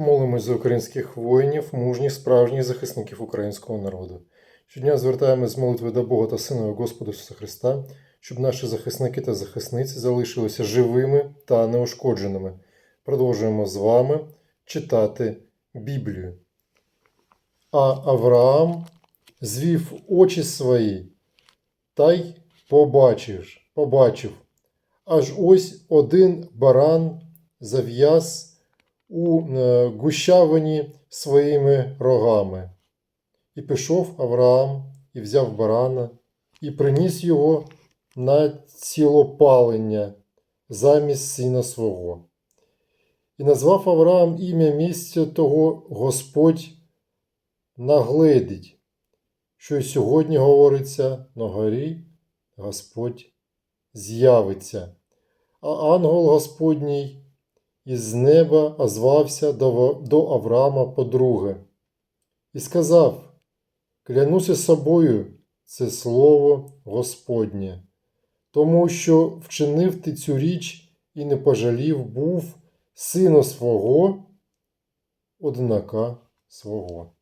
Молимось за українських воїнів, мужніх справжніх захисників українського народу. Щодня звертаємось з молитви до Бога та Сина його Господа Ісуса Христа, щоб наші захисники та захисниці залишилися живими та неушкодженими. Продовжуємо з вами читати Біблію. А Авраам звів очі свої та й побачив, побачив, аж ось один баран зав'яз у е, гущавині своїми рогами. І пішов Авраам і взяв барана, і приніс його на цілопалення замість сина свого. І назвав Авраам ім'я місця того Господь нагледить, що й сьогодні говориться на горі Господь з'явиться, а ангел Господній із неба озвався до, Авраама подруге, і сказав: Клянуся собою, це слово Господнє, тому що вчинив ти цю річ і не пожалів був сина свого, однака свого.